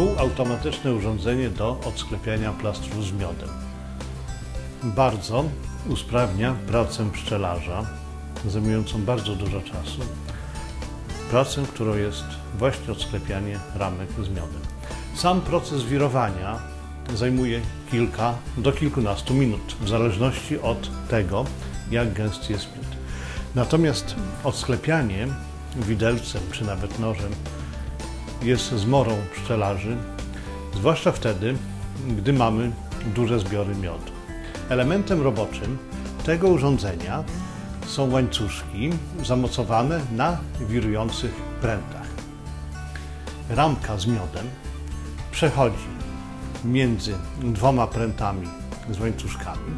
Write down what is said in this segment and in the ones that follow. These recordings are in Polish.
półautomatyczne urządzenie do odsklepiania plastrów z miodem. Bardzo usprawnia pracę pszczelarza, zajmującą bardzo dużo czasu. Pracę, którą jest właśnie odsklepianie ramek z miodem. Sam proces wirowania zajmuje kilka do kilkunastu minut, w zależności od tego, jak gęsty jest miód. Natomiast odsklepianie widelcem czy nawet nożem jest zmorą pszczelarzy, zwłaszcza wtedy, gdy mamy duże zbiory miodu. Elementem roboczym tego urządzenia są łańcuszki zamocowane na wirujących prętach. Ramka z miodem przechodzi między dwoma prętami z łańcuszkami.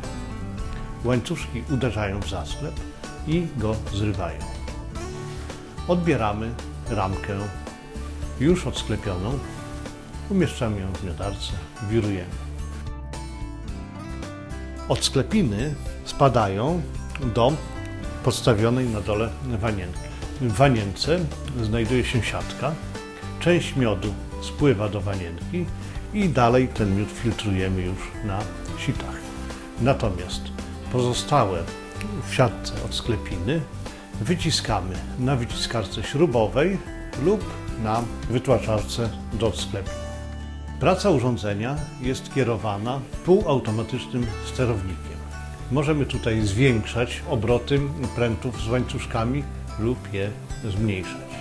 Łańcuszki uderzają w zasklep i go zrywają. Odbieramy ramkę już odsklepioną, umieszczamy ją w miodarce, wirujemy. Od sklepiny spadają do podstawionej na dole wanienki. W wanience znajduje się siatka. Część miodu spływa do wanienki i dalej ten miód filtrujemy już na sitach. Natomiast pozostałe w siatce od sklepiny wyciskamy na wyciskarce śrubowej lub na wytłaczarce do sklepu. Praca urządzenia jest kierowana półautomatycznym sterownikiem. Możemy tutaj zwiększać obroty prętów z łańcuszkami lub je zmniejszać.